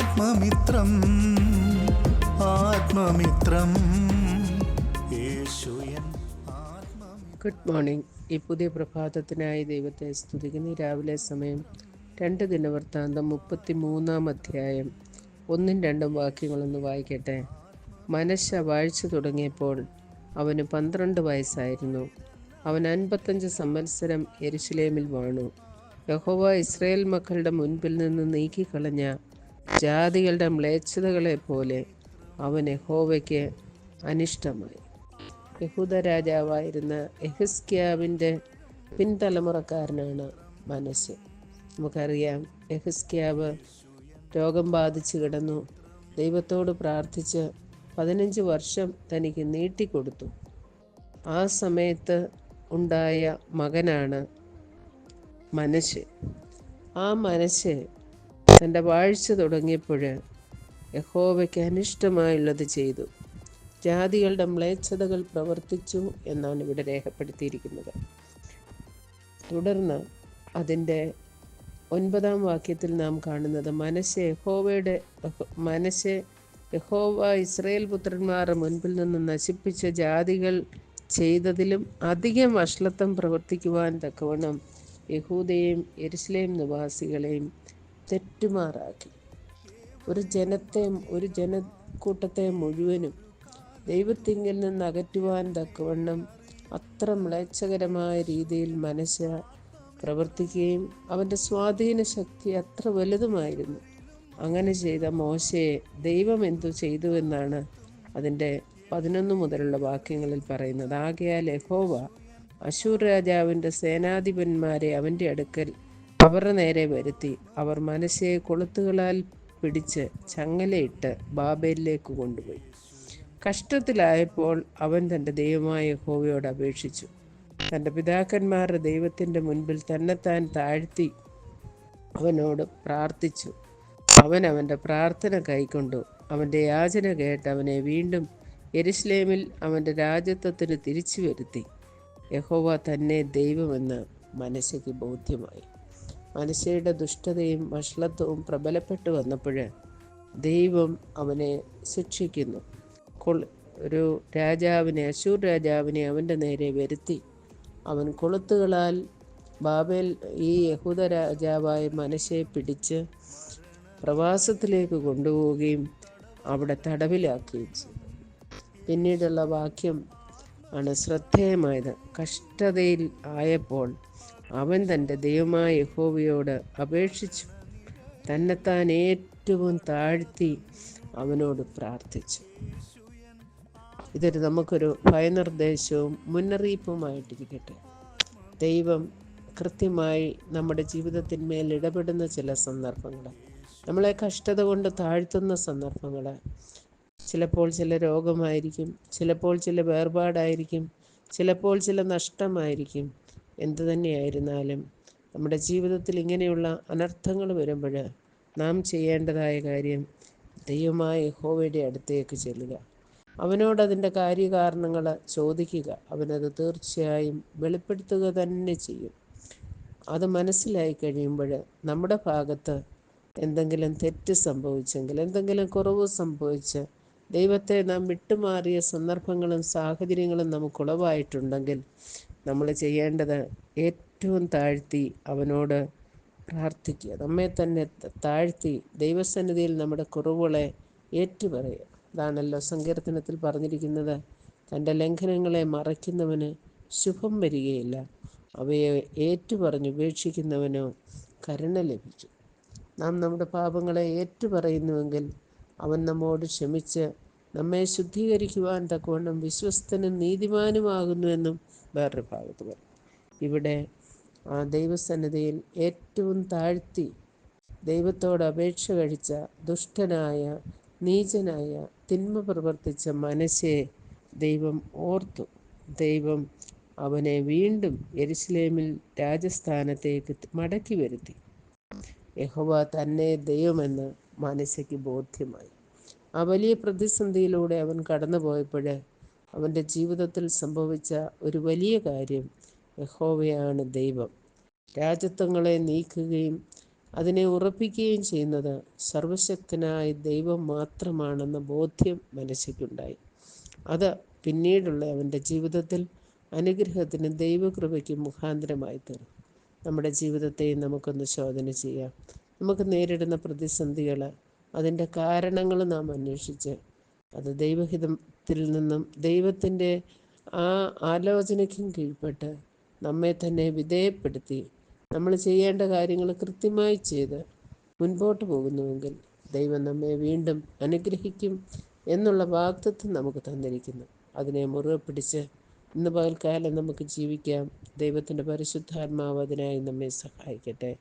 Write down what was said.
ആത്മമിത്രം ആത്മമിത്രം. Good morning ഈ പുതിയ പ്രഭാതത്തിനായി ദൈവത്തെ സ്തുതിക്കുന്ന. രാവിലെ സമയം രണ്ട് ദിനവൃത്താന്തം മുപ്പത്തി മൂന്നാം അധ്യായം. ഒന്നും രണ്ടും വാക്യങ്ങളൊന്ന് വായിക്കട്ടെ. മനശ വാഴ്ച തുടങ്ങിയപ്പോൾ അവന് പന്ത്രണ്ട് വയസ്സായിരുന്നു. അവൻ അൻപത്തഞ്ച് സംവത്സരം എരുശിലേമിൽ വാണു. യഹോവ ഇസ്രയേൽ മക്കളുടെ മുൻപിൽ നിന്ന് നീക്കിക്കളഞ്ഞ ജാതികളുടെ മ്ലേച്ഛതകളെ പോലെ അവൻ യഹോവയ്ക്ക് അനിഷ്ടമായി. യഹൂദ രാജാവായിരുന്ന എഹിസ്ക്യാവിന്റെ പിൻതലമുറക്കാരനാണ് മനസ്സ്. നമുക്കറിയാം എഹിസ്ക്യാവ് രോഗം ബാധിച്ചു കിടന്നു. ദൈവത്തോട് പ്രാർത്ഥിച്ച് പതിനഞ്ച് വർഷം തനിക്ക് നീട്ടിക്കൊടുത്തു. ആ സമയത്ത് ഉണ്ടായ മകനാണ് മനസ്സ്. ആ മനശ്ശെ തന്റെ വാഴ്ച തുടങ്ങിയപ്പോൾ യഹോവയ്ക്ക് അനിഷ്ടമായുള്ളത് ചെയ്തു. ജാതികളുടെ മ്ലേച്ഛതകൾ പ്രവർത്തിച്ചു എന്നാണ് ഇവിടെ രേഖപ്പെടുത്തിയിരിക്കുന്നത്. തുടർന്ന് അതിന്റെ ഒൻപതാം വാക്യത്തിൽ നാം കാണുന്നത് മനസ്സ് യഹോവയുടെ മനസ്സ് യഹോവ ഇസ്രയേൽ പുത്രന്മാരുടെ മുൻപിൽ നിന്ന് നശിപ്പിച്ച ജാതികൾ ചെയ്തതിലും അധികം വഷളത്വം പ്രവർത്തിക്കുവാൻ തക്കവണ്ണം യഹൂദയെയും എരുസലേം നിവാസികളെയും തെറ്റുമാറാക്കി. ഒരു ജനത്തെ ഒരു ജനക്കൂട്ടത്തെ മുഴുവനും ദൈവത്തിങ്കിൽ നിന്ന് അകറ്റുവാൻ തക്കവണ്ണം അത്ര മ്ലേച്ഛകരമായ രീതിയിൽ മനസ്സ് പ്രവർത്തിക്കുകയും അവന്റെ സ്വാധീന ശക്തി അത്ര വലുതുമായിരുന്നു. അങ്ങനെ ചെയ്ത മോശയെ ദൈവം എന്തു ചെയ്തു എന്നാണ് അതിന്റെ പതിനൊന്ന് മുതലുള്ള വാക്യങ്ങളിൽ പറയുന്നത്. ആകയാൽ യഹോവ അശൂർ രാജാവിന്റെ സേനാധിപന്മാരെ അവന്റെ അടുക്കൽ അവരുടെ നേരെ വരുത്തി. അവർ മനസ്സെ കൊളുത്തുകളാൽ പിടിച്ച് ചങ്ങലയിട്ട് ബാബേലിലേക്ക് കൊണ്ടുപോയി. കഷ്ടത്തിലായപ്പോൾ അവൻ തന്റെ ദൈവമായ ഹോവയോട് അപേക്ഷിച്ചു. തന്റെ പിതാക്കന്മാരുടെ ദൈവത്തിന്റെ മുൻപിൽ തന്നെത്താൻ താഴ്ത്തി അവനോട് പ്രാർത്ഥിച്ചു. അവൻ അവന്റെ പ്രാർത്ഥന കൈക്കൊണ്ടു. അവന്റെ യാചന കേട്ട് അവനെ വീണ്ടും എരുസ്ലേമിൽ അവന്റെ രാജ്യത്വത്തിന് തിരിച്ചു വരുത്തി. യഹോവ തന്നെ ദൈവമെന്ന് മനസ്സിക്ക് ബോധ്യമായി. മനസ്സയുടെ ദുഷ്ടതയും വഷളത്വവും പ്രബലപ്പെട്ടു വന്നപ്പോൾ ദൈവം അവനെ ശിക്ഷിക്കുന്നു. ഒരു രാജാവിനെ അശൂർ രാജാവിനെ അവന്റെ നേരെ വരുത്തി. അവൻ കൊളുത്തുകളാൽ ബാബേൽ ഈ യഹൂദ രാജാവായ മനശയെ പിടിച്ച് പ്രവാസത്തിലേക്ക് കൊണ്ടുപോവുകയും അവിടെ തടവിലാക്കുകയും ചെയ്തു. പിന്നീടുള്ള വാക്യം ആണ് ശ്രദ്ധേയമായത്. കഷ്ടതയിൽ ആയപ്പോൾ അവൻ തന്റെ ദൈവമായ യഹോവയോട് അപേക്ഷിച്ചു. തന്നെത്താൻ ഏറ്റവും താഴ്ത്തി അവനോട് പ്രാർത്ഥിച്ചു. ഇതൊരു നമുക്കൊരു ഭയനിർദ്ദേശവും മുന്നറിയിപ്പുമായിട്ടിരിക്കട്ടെ. ദൈവം കൃത്യമായി നമ്മുടെ ജീവിതത്തിന്മേൽ ഇടപെടുന്ന ചില സന്ദർഭങ്ങൾ നമ്മളെ കഷ്ടത കൊണ്ട് താഴ്ത്തുന്ന സന്ദർഭങ്ങൾ ചിലപ്പോൾ ചില രോഗമായിരിക്കും ചിലപ്പോൾ ചില വേർപാടായിരിക്കും ചിലപ്പോൾ ചില നഷ്ടമായിരിക്കും. എന്തു തന്നെയായിരുന്നാലും നമ്മുടെ ജീവിതത്തിൽ ഇങ്ങനെയുള്ള അനർത്ഥങ്ങൾ വരുമ്പോൾ നാം ചെയ്യേണ്ടതായ കാര്യം ദൈവമായ യഹോവയുടെ അടുത്തേക്ക് ചെല്ലുക. അവനോടതിന്റെ കാര്യകാരണങ്ങൾ ചോദിക്കുക. അവനത് തീർച്ചയായും വെളിപ്പെടുത്തുക തന്നെ ചെയ്യും. അത് മനസ്സിലായി കഴിയുമ്പോൾ നമ്മുടെ ഭാഗത്ത് എന്തെങ്കിലും തെറ്റ് സംഭവിച്ചെങ്കിൽ എന്തെങ്കിലും കുറവ് സംഭവിച്ച് ദൈവത്തെ നാം വിട്ടുമാറിയ സന്ദർഭങ്ങളും സാഹചര്യങ്ങളും നമുക്കുളവായിട്ടുണ്ടെങ്കിൽ നമ്മൾ ചെയ്യേണ്ടത് ഏറ്റവും താഴ്ത്തി അവനോട് പ്രാർത്ഥിക്കുക. നമ്മെ തന്നെ താഴ്ത്തി ദൈവസന്നിധിയിൽ നമ്മുടെ കുറവുകളെ ഏറ്റുപറയുക. അതാണല്ലോ സങ്കീർത്തനത്തിൽ പറഞ്ഞിരിക്കുന്നത്. തന്റെ ലംഘനങ്ങളെ മറയ്ക്കുന്നവന് ശുഭം വരികയില്ല. അവയെ ഏറ്റുപറഞ്ഞ് ഉപേക്ഷിക്കുന്നവനോ കരുണ ലഭിക്കും നാം നമ്മുടെ പാപങ്ങളെ ഏറ്റുപറയുന്നുവെങ്കിൽ അവൻ നമ്മോട് ക്ഷമിച്ച് നമ്മെ ശുദ്ധീകരിക്കുവാൻ തക്കവണ്ണം വിശ്വസ്തനും നീതിമാനുമാകുന്നുവെന്നും വേറൊരു ഭാഗത്ത് പറയും ഇവിടെ ആ ദൈവസന്നിധിയിൽ ഏറ്റവും താഴ്ത്തി ദൈവത്തോട് അപേക്ഷ കഴിച്ച ദുഷ്ടനായ നീചനായ തിന്മ പ്രവർത്തിച്ച മനസ്സെ ദൈവം ഓർത്തു. ദൈവം അവനെ വീണ്ടും എരുസലേമിൽ രാജസ്ഥാനത്തേക്ക് മടക്കി വരുത്തി. യഹോവ തന്നെ ദൈവമെന്ന് മനസ്സയ്ക്ക് ബോധ്യമായി. ആ വലിയ പ്രതിസന്ധിയിലൂടെ അവൻ കടന്നുപോയപ്പോൾ അവന്റെ ജീവിതത്തിൽ സംഭവിച്ച ഒരു വലിയ കാര്യം യഹോവയാണ് ദൈവം. രാജ്യത്വങ്ങളെ നീക്കുകയും അതിനെ ഉറപ്പിക്കുകയും ചെയ്യുന്നത് സർവശക്തനായ ദൈവം മാത്രമാണെന്ന ബോധ്യം മനസ്സിക്കുണ്ടായി അത് പിന്നീടുള്ള അവന്റെ ജീവിതത്തിൽ അനുഗ്രഹത്തിന് ദൈവകൃപയ്ക്ക് മുഖാന്തരമായി തീർന്നു. നമ്മുടെ ജീവിതത്തെ നമുക്കൊന്ന് ശോധന ചെയ്യാം. നമുക്ക് നേരിടുന്ന പ്രതിസന്ധികൾ അതിന്റെ കാരണങ്ങൾ നാം അന്വേഷിച്ച് അത് ദൈവഹിതത്തിൽ നിന്നും ദൈവത്തിന്റെ ആ ആലോചനയ്ക്കും കീഴ്പ്പെട്ട് നമ്മെ തന്നെ വിധേയപ്പെടുത്തി നമ്മൾ ചെയ്യേണ്ട കാര്യങ്ങൾ കൃത്യമായി ചെയ്ത് മുൻപോട്ട് പോകുന്നുവെങ്കിൽ ദൈവം നമ്മെ വീണ്ടും അനുഗ്രഹിക്കും എന്നുള്ള വാഗ്ദത്വം നമുക്ക് തന്നിരിക്കുന്നു അതിനെ മുറുകെ പിടിച്ച് ഇന്ന് പകൽക്കാലം നമുക്ക് ജീവിക്കാം ദൈവത്തിന്റെ പരിശുദ്ധാത്മാവ് അതിനായി നമ്മെ സഹായിക്കട്ടെ.